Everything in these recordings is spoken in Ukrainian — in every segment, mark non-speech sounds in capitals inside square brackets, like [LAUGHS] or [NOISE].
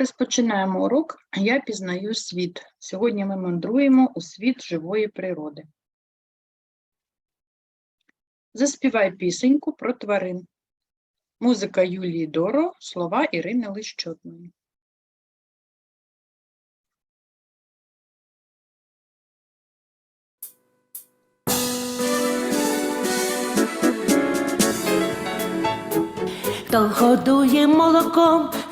Розпочинаємо урок Я пізнаю світ. Сьогодні ми мандруємо у світ живої природи. Заспівай пісеньку про тварин. Музика Юлії Доро, слова Ірини Лищотної. Хто годує молоком,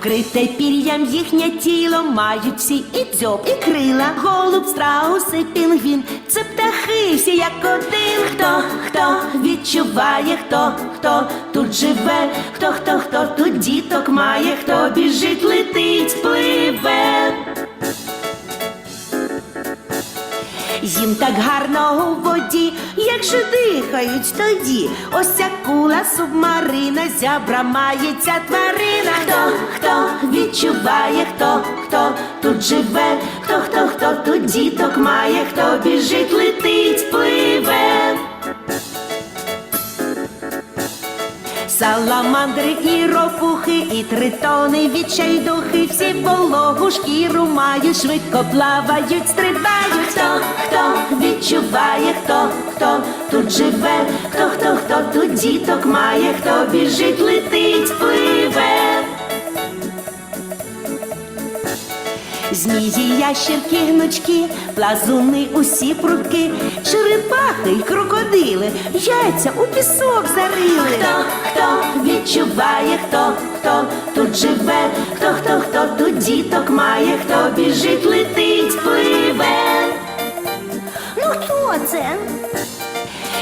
Вкрите пір'ям їхнє тіло мають всі і дзьоб, і крила, голуб, страус, і пінгвін. Це птахи всі як один. Хто, хто відчуває, хто, хто тут живе, хто, хто, хто тут діток має, хто біжить, летить, пливе. Їм так гарно у воді, як же дихають тоді. Ось ця кула субмарина, зябра мається тварина. Хто, хто відчуває, хто, хто тут живе, хто, хто, хто тут діток має, хто біжить, летить, пливе. Саламандри і ропухи, і тритони, відчайдухи, всі вологу шкіру мають, швидко плавають, стрибають. Хто, хто відчуває, хто, хто тут живе, хто, хто, хто тут діток має, хто біжить, летить, пливе. Змії, ящерки, гнучки, плазуни, усі прутки, черепахи й крокодили, яйця у пісок зарили. Хто, хто відчуває, хто, хто тут живе, хто, хто, хто тут діток має, хто біжить, летить, пливе. Ну хто це?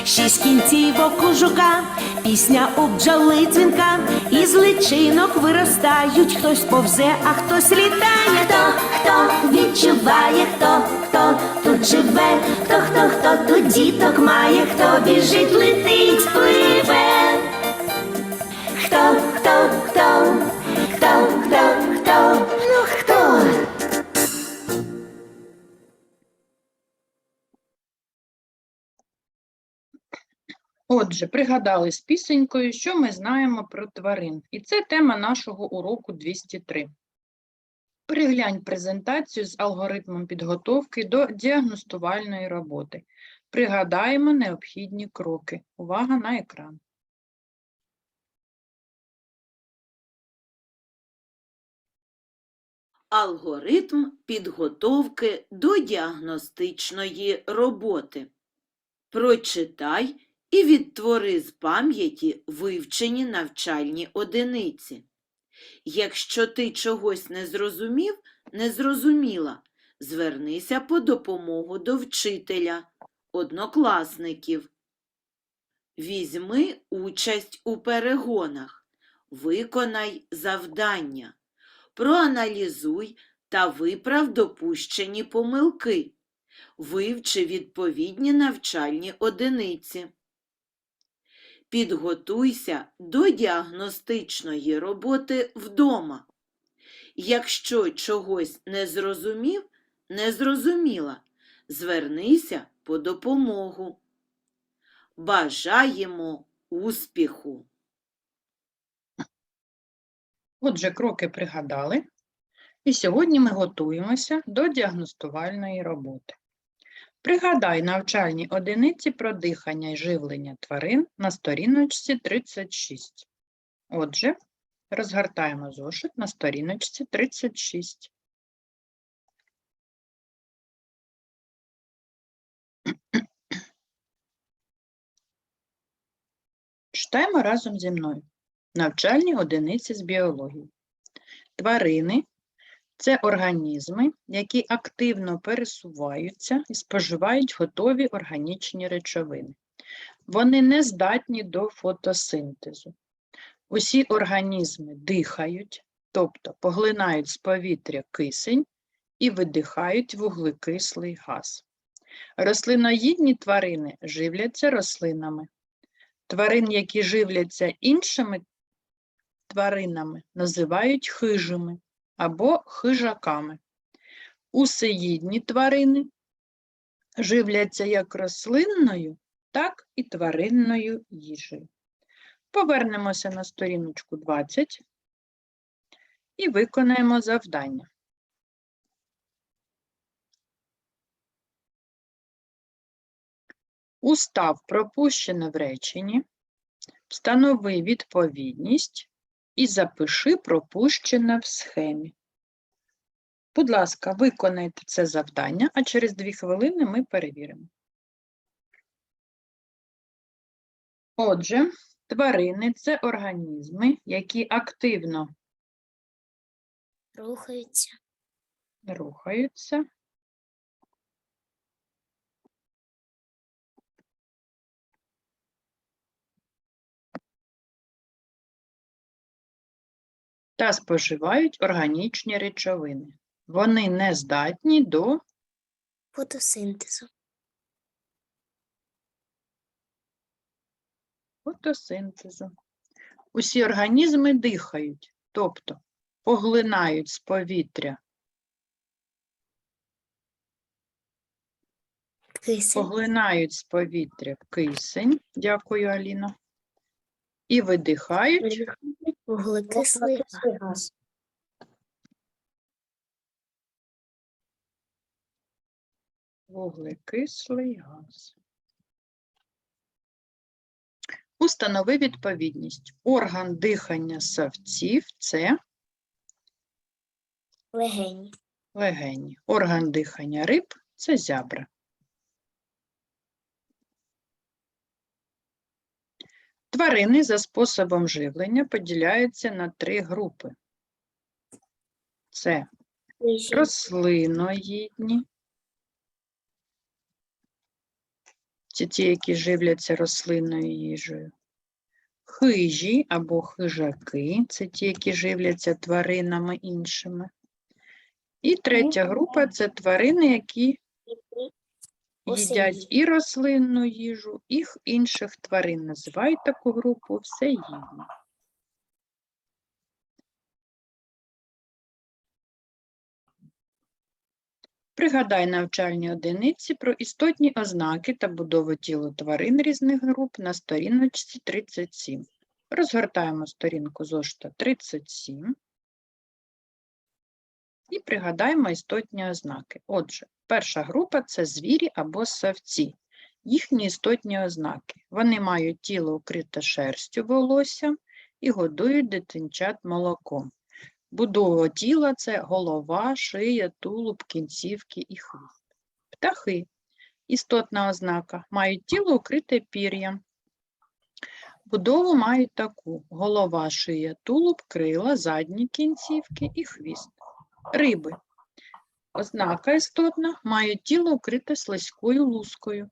Шість кінцівок у жука, пісня у бджоли дзвінка, із личинок виростають, хтось повзе, а хтось літає. Хто, хто відчуває, хто, хто тут живе, хто, хто, хто тут діток має, хто біжить, летить, пливе. Хто, хто, хто, хто, хто, Отже, пригадали з пісенькою, що ми знаємо про тварин. І це тема нашого уроку 203. Переглянь презентацію з алгоритмом підготовки до діагностувальної роботи. Пригадаємо необхідні кроки. Увага на екран. Алгоритм підготовки до діагностичної роботи. Прочитай і відтвори з пам'яті вивчені навчальні одиниці. Якщо ти чогось не зрозумів, не зрозуміла, звернися по допомогу до вчителя, однокласників. Візьми участь у перегонах, виконай завдання, проаналізуй та виправ допущені помилки. Вивчи відповідні навчальні одиниці. Підготуйся до діагностичної роботи вдома. Якщо чогось не зрозумів, не зрозуміла, звернися по допомогу. Бажаємо успіху! Отже, кроки пригадали. І сьогодні ми готуємося до діагностувальної роботи. Пригадай навчальні одиниці про дихання і живлення тварин на сторіночці 36. Отже, розгортаємо зошит на сторіночці 36. Читаємо разом зі мною. Навчальні одиниці з біології. Тварини це організми, які активно пересуваються і споживають готові органічні речовини. Вони не здатні до фотосинтезу. Усі організми дихають, тобто поглинають з повітря кисень і видихають вуглекислий газ. Рослиноїдні тварини живляться рослинами. Тварин, які живляться іншими тваринами називають хижими або хижаками. Усеїдні тварини живляться як рослинною, так і тваринною їжею. Повернемося на сторіночку 20 і виконаємо завдання. Устав пропущене в реченні, встанови відповідність і запиши пропущене в схемі. Будь ласка, виконайте це завдання, а через дві хвилини ми перевіримо. Отже, тварини це організми, які активно Рухаються. рухаються, та споживають органічні речовини. Вони не здатні до Фотосинтезу. фотосинтезу. Усі організми дихають, тобто поглинають з повітря, Кисень. поглинають з повітря кисень, дякую, Аліна, і видихають Вуглекислий газ. вуглекислий газ. Установи відповідність. Орган дихання савців – це Легені. легені. Орган дихання риб – це зябра. Тварини за способом живлення поділяються на три групи. Це рослиноїдні. Це ті, які живляться рослинною їжею. Хижі або хижаки це ті, які живляться тваринами іншими. І третя група це тварини, які їдять і рослинну їжу, і інших тварин. Називають таку групу всеїдні. Пригадай навчальні одиниці про істотні ознаки та будову тіла тварин різних груп на сторіночці 37. Розгортаємо сторінку зошита 37 і пригадаємо істотні ознаки. Отже, перша група це звірі або савці. Їхні істотні ознаки. Вони мають тіло укрите шерстю волоссям і годують дитинчат молоком. Будова тіла це голова, шия, тулуб, кінцівки і хвіст. Птахи. Істотна ознака. Мають тіло укрите пір'ям. Будову мають таку: голова, шия, тулуб, крила, задні кінцівки і хвіст. Риби. Ознака істотна, мають тіло укрите слизькою лускою.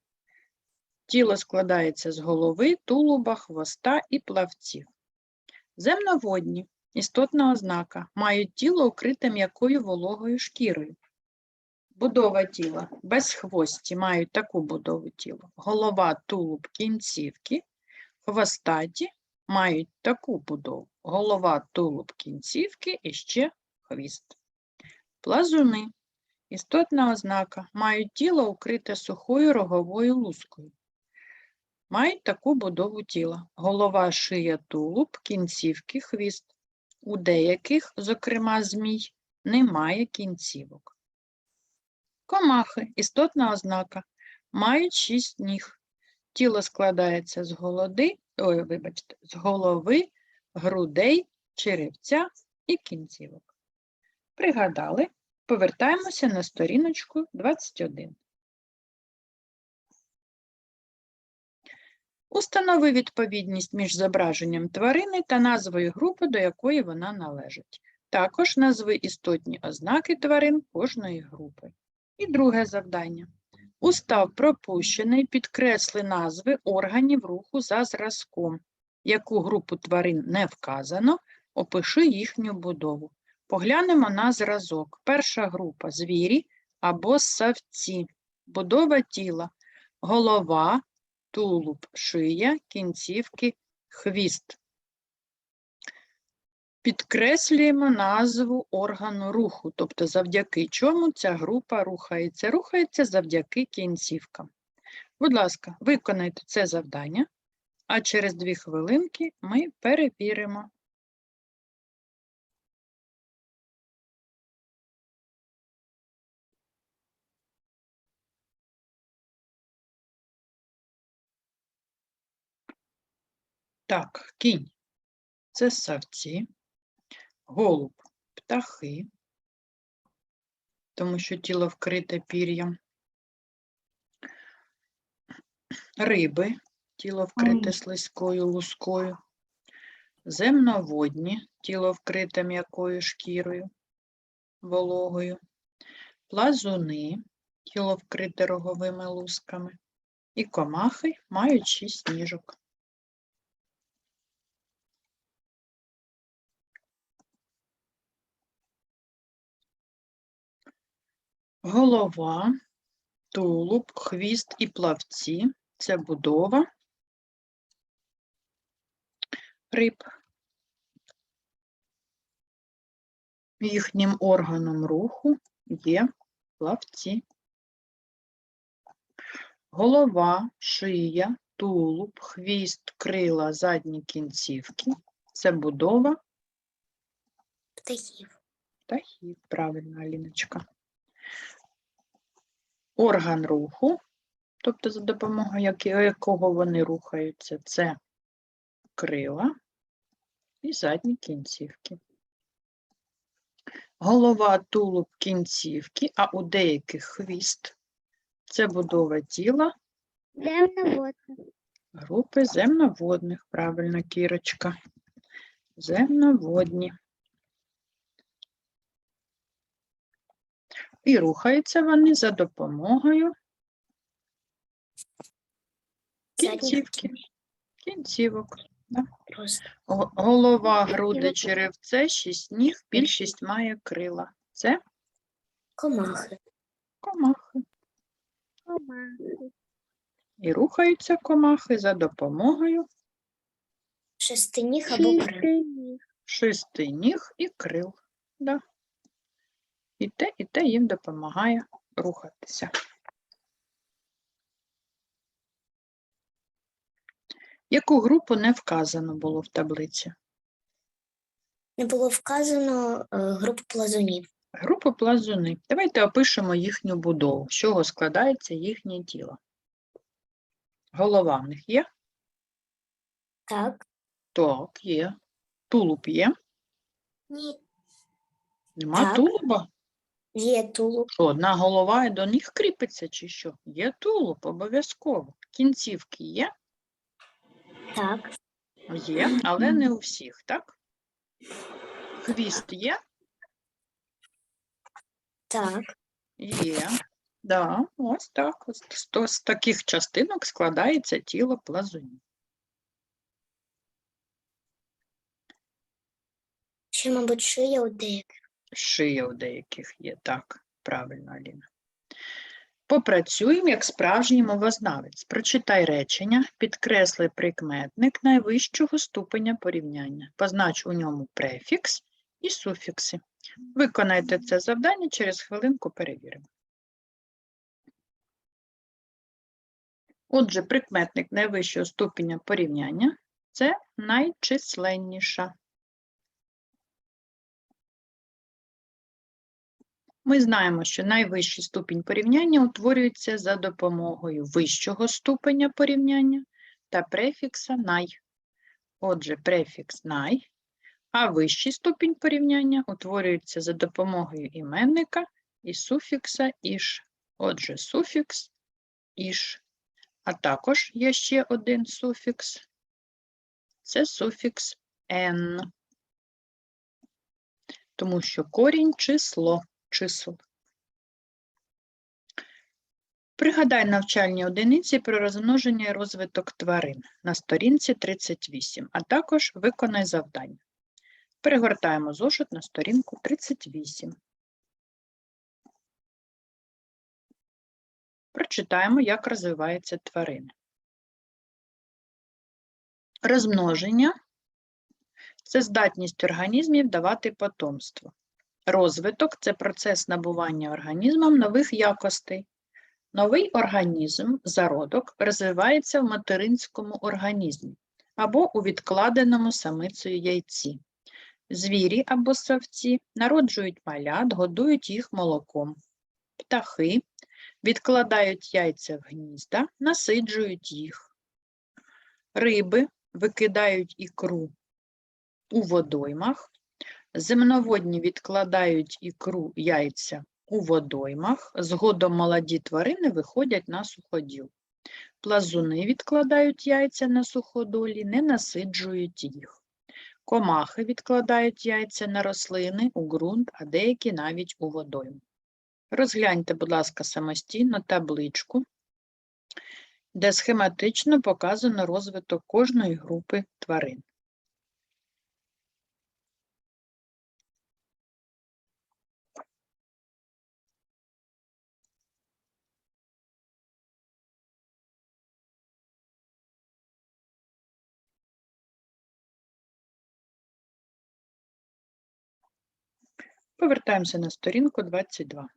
Тіло складається з голови, тулуба, хвоста і плавців. Земноводні. Істотна ознака. Мають тіло укрите м'якою вологою шкірою. Будова тіла. Безхвості мають таку будову тіла. Голова, тулуб, кінцівки. Хвостаті мають таку будову. Голова, тулуб, кінцівки і ще хвіст. Плазуни. Істотна ознака. Мають тіло укрите сухою роговою лускою. Мають таку будову тіла. Голова, шия, тулуб, кінцівки, хвіст. У деяких, зокрема змій, немає кінцівок. Комахи. Істотна ознака. Мають шість ніг. Тіло складається з голоди, ой, вибачте, з голови, грудей, черевця і кінцівок. Пригадали? Повертаємося на сторіночку 21. Установи відповідність між зображенням тварини та назвою групи, до якої вона належить. Також назви істотні ознаки тварин кожної групи. І друге завдання. Устав пропущений, підкресли назви органів руху за зразком. Яку групу тварин не вказано, опиши їхню будову. Поглянемо на зразок. Перша група звірі або ссавці. Будова тіла. Голова, тулуб, шия, кінцівки, хвіст. Підкреслюємо назву органу руху, тобто завдяки чому ця група рухається. Рухається завдяки кінцівкам. Будь ласка, виконайте це завдання, а через дві хвилинки ми перевіримо. Так, кінь це савці, голуб птахи, тому що тіло вкрите пір'ям. Риби, тіло вкрите слизькою лускою. Земноводні, тіло вкрите м'якою шкірою, вологою. Плазуни, тіло вкрите роговими лусками. І комахи мають шість ніжок. Голова, тулуб, хвіст і плавці це будова риб. Їхнім органом руху є плавці. Голова, шия, тулуб, хвіст, крила, задні кінцівки це будова Птахів. птахів. Правильно, Аліночка. Орган руху, тобто за допомогою якого вони рухаються, це крила і задні кінцівки. Голова, тулуб, кінцівки, а у деяких хвіст це будова тіла групи земноводних. Правильно, Кірочка. Земноводні. І рухаються вони за допомогою кінцівки. Кінцівок. Го- Голова, груди, черевце, шість ніг, більшість має крила. Це Комахи. комахи. І рухаються комахи за допомогою Шестиніг або крил. шести ніг і крил. Да. І те, і те їм допомагає рухатися. Яку групу не вказано було в таблиці? Не було вказано е, групу плазунів. Група плазуни. Давайте опишемо їхню будову, з чого складається їхнє тіло. Голова в них є? Так. Так, є. Тулуб є? Ні. Нема Так. тулуба? Є тулуб. Що, одна голова і до них кріпиться, чи що? Є тулуб, обов'язково. Кінцівки є? Так. Є, але не у всіх, так? Хвіст є? Так. Є. Да, ось так. Ось з з таких частинок складається тіло плазунів. Ще, мабуть, шия у деяких. Шия у деяких є, так, правильно, Аліна. Попрацюємо як справжній мовознавець. Прочитай речення, підкресли прикметник найвищого ступеня порівняння. Познач у ньому префікс і суфікси. Виконайте це завдання, через хвилинку перевіримо. Отже, прикметник найвищого ступеня порівняння це найчисленніша. Ми знаємо, що найвищий ступінь порівняння утворюється за допомогою вищого ступеня порівняння та префікса най. Отже, префікс най, а вищий ступінь порівняння утворюється за допомогою іменника і суфікса іш. Отже, суфікс іш. А також є ще один суфікс. Це суфікс n. Тому що корінь число чисел. Пригадай навчальні одиниці про розмноження і розвиток тварин на сторінці 38, а також виконай завдання. Перегортаємо зошит на сторінку 38. Прочитаємо, як розвиваються тварини. Розмноження Це здатність організмів давати потомство. Розвиток це процес набування організмом нових якостей. Новий організм, зародок, розвивається в материнському організмі або у відкладеному самицею яйці. Звірі або савці народжують малят, годують їх молоком. Птахи відкладають яйця в гнізда, насиджують їх. Риби викидають ікру у водоймах. Земноводні відкладають ікру яйця у водоймах. Згодом молоді тварини виходять на суходіл. Плазуни відкладають яйця на суходолі, не насиджують їх. Комахи відкладають яйця на рослини, у ґрунт, а деякі навіть у водойму. Розгляньте, будь ласка, самостійно табличку, де схематично показано розвиток кожної групи тварин. Повертаємося на сторінку 22.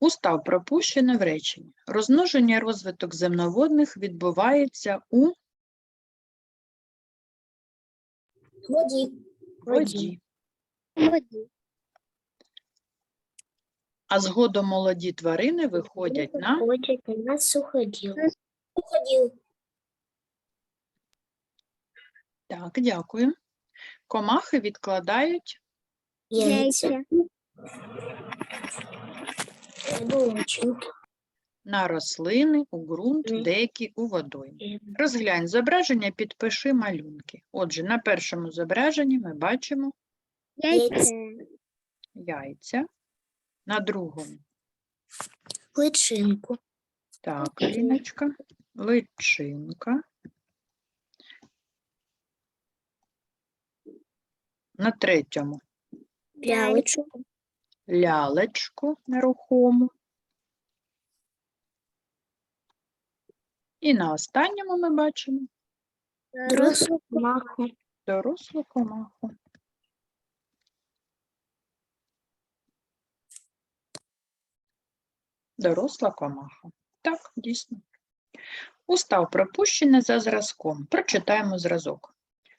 Устав пропущено в реченні. Розмноження і розвиток земноводних відбувається у Воді. воді, Воді. а згодом молоді тварини виходять на на суходіл. Суходіл. так, дякую. Комахи відкладають Яйця. На рослини, у ґрунт, деякі у водоймі. Розглянь зображення, підпиши малюнки. Отже, на першому зображенні ми бачимо Яйця. яйця, на другому Личинку. Так, Аліночка, личинка. На третьому Лялечку. лялечку нерухому. І на останньому ми бачимо Дорослу комаху. дорослу комаху. Доросла комаха. Так, дійсно. Устав пропущений за зразком. Прочитаємо зразок.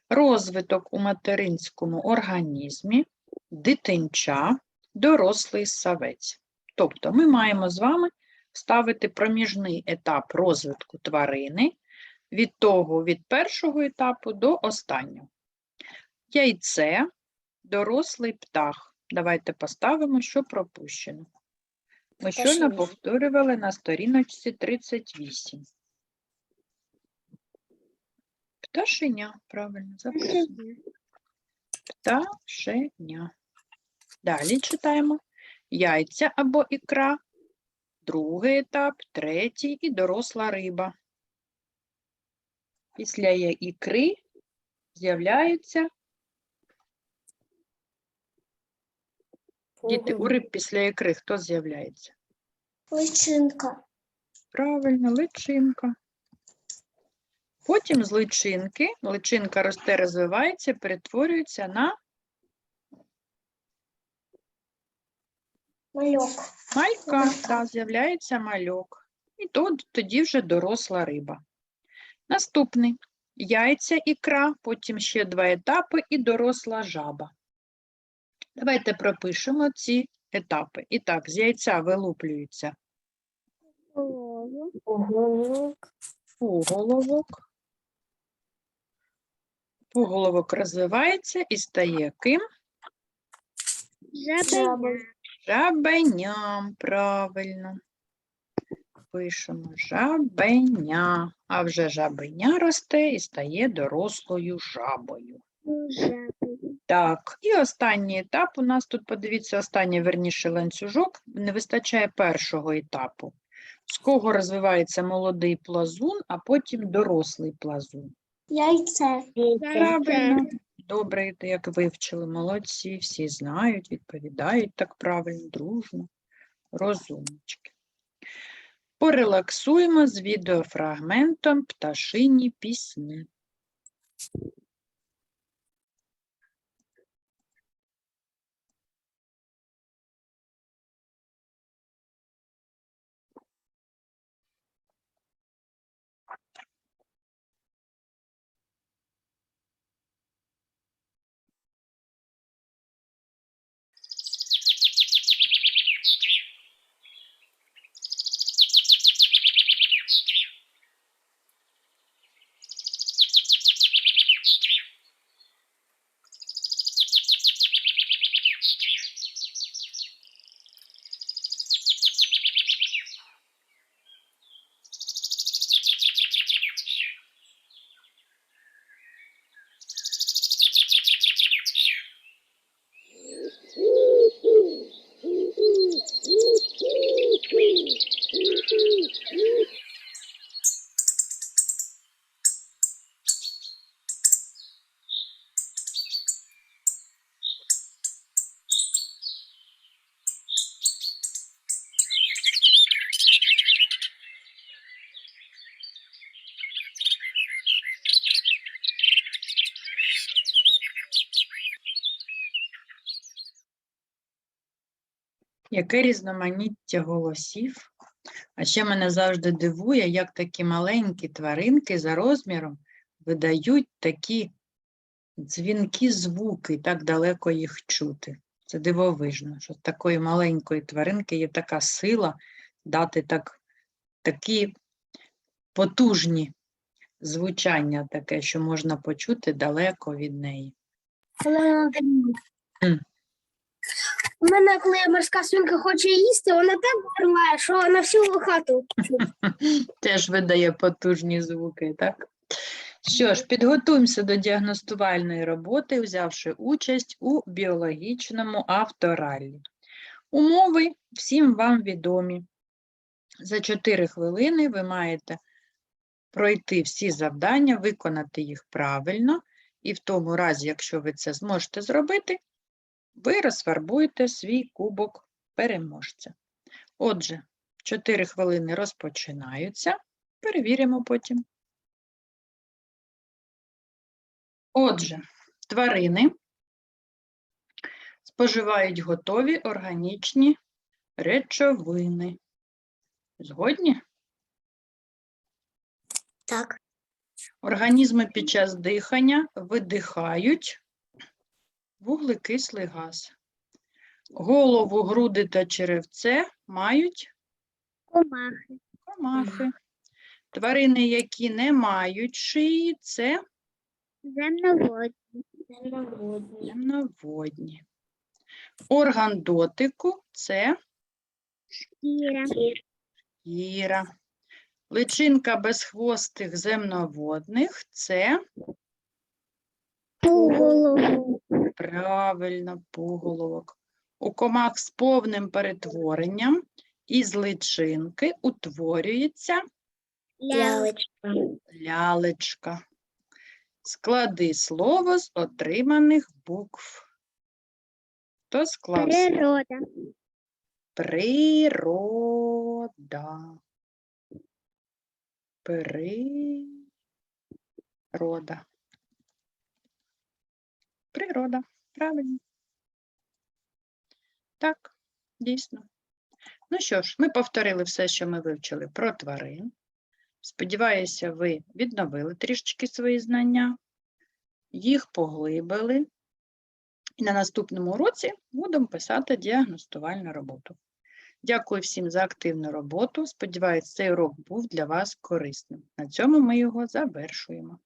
Розвиток у материнському організмі, дитинча, дорослий савець. Тобто ми маємо з вами ставити проміжний етап розвитку тварини від того, від першого етапу до останнього. Яйце, дорослий птах. Давайте поставимо, що пропущено. Ми щойно повторювали на сторіночці 38. Пташеня, правильно, записано. Пташеня. Далі читаємо. Яйця або ікра, другий етап, третій і доросла риба. Після ікри з'являються діти. У риб після ікри хто з'являється? Личинка. Правильно, личинка. Потім з личинки, личинка росте, розвивається, перетворюється на Мальок. малька, та, з'являється мальок. І то, тоді вже доросла риба. Наступний. Яйця, ікра, потім ще два етапи і доросла жаба. Давайте пропишемо ці етапи. І так, з яйця вилуплюється Оголок. Поголовок. Поголовок розвивається і стає ким? Жаба. Жабеням, правильно. Пишемо жабеня. А вже жабеня росте і стає дорослою жабою. Так, і останній етап у нас тут, подивіться, останній верніше ланцюжок, не вистачає першого етапу. З кого розвивається молодий плазун, а потім дорослий плазун. Яйце. Правильно. Добре, як вивчили, молодці, всі знають, відповідають так правильно, дружно, розумнички. Порелаксуємо з відеофрагментом пташині пісні. Яке різноманіття голосів. А ще мене завжди дивує, як такі маленькі тваринки за розміром видають такі дзвінкі звуки, так далеко їх чути. Це дивовижно, що з такої маленької тваринки є така сила дати так, такі потужні звучання, таке, що можна почути далеко від неї. Мене, коли морська свинка хоче їсти, вона так вириває, що на всю хату. [LAUGHS] Теж видає потужні звуки, так? Що ж, підготуємося до діагностувальної роботи, взявши участь у біологічному автораллі. Умови всім вам відомі. За 4 хвилини ви маєте пройти всі завдання, виконати їх правильно, і в тому разі, якщо ви це зможете зробити, ви розфарбуєте свій кубок переможця. Отже, 4 хвилини розпочинаються. Перевіримо потім. Отже, тварини споживають готові органічні речовини. Згодні? Так. Організми під час дихання видихають вуглекислий газ. Голову, груди та черевце мають Комахи. комахи. Тварини, які не мають шиї, це Земноводні. Земноводні. земноводні. Орган дотику це Кіра. Іра. Личинка безхвостих земноводних це Пуголову. Правильно пуголовок. У комах з повним перетворенням із личинки утворюється Лялечка. лялечка. Склади слово з отриманих букв. Хто склав? слово? Природа. Природа. Природа. Природа. Правильно. Так, дійсно. Ну що ж, ми повторили все, що ми вивчили про тварин. Сподіваюся, ви відновили трішечки свої знання, їх поглибили. І на наступному уроці будемо писати діагностувальну роботу. Дякую всім за активну роботу. Сподіваюсь, цей урок був для вас корисним. На цьому ми його завершуємо.